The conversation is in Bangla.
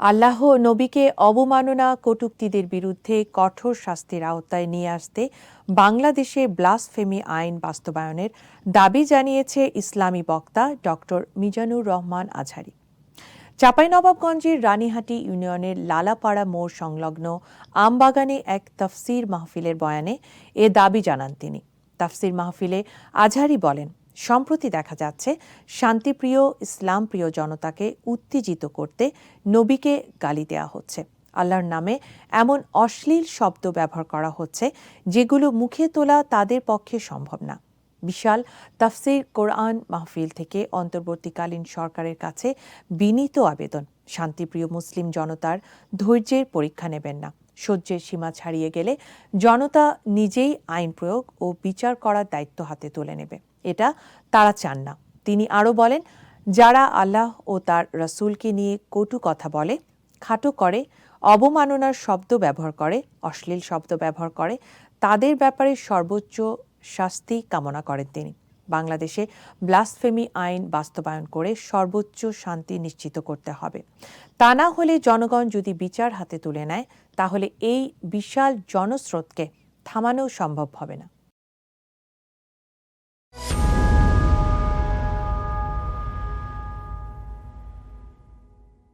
আল্লাহ নবীকে অবমাননা কটুক্তিদের বিরুদ্ধে কঠোর শাস্তির আওতায় নিয়ে আসতে বাংলাদেশে ব্লাসফেমি আইন বাস্তবায়নের দাবি জানিয়েছে ইসলামী বক্তা ডক্টর মিজানুর রহমান আজহারি। চাঁপাইনবাবগঞ্জের রানীহাটি ইউনিয়নের লালাপাড়া মোড় সংলগ্ন আমবাগানে এক তফসির মাহফিলের বয়ানে এ দাবি জানান তিনি। তাফসির মাহফিলে আজহারি বলেন সম্প্রতি দেখা যাচ্ছে, শান্তিপ্রিয় ইসলামপ্রিয় জনতাকে উত্তেজিত করতে নবীকে গালি দেওয়া হচ্ছে। আল্লাহর নামে এমন অশ্লীল শব্দ ব্যবহার করা হচ্ছে, যেগুলো মুখে তোলা তাদের পক্ষে সম্ভব না। বিশাল তাফসির কোরআন মাহফিল থেকে অন্তর্বর্তীকালীন সরকারের কাছে বিনীত আবেদন। শান্তিপ্রিয় মুসলিম জনতার ধৈর্যের পরীক্ষা নেবেন না। সহ্যের সীমা ছাড়িয়ে গেলে জনতা নিজেই আইন প্রয়োগ ও বিচার করার দায়িত্ব হাতে তুলে নেবে। এটা তারা চান না। তিনি আরও বলেন, যারা আল্লাহ ও তার রসুলকে নিয়ে কটু কথা বলে, খাটো করে, অবমাননার শব্দ ব্যবহার করে, অশ্লীল শব্দ ব্যবহার করে, তাদের ব্যাপারে সর্বোচ্চ শাস্তি কামনা করেন তিনি। বাংলাদেশে ব্লাসফেমি আইন বাস্তবায়ন করে সর্বোচ্চ শান্তি নিশ্চিত করতে হবে। তা না হলে জনগণ যদি বিচার হাতে তুলে নেয়, তাহলে এই বিশাল জনস্রোতকে থামানো সম্ভব হবে না।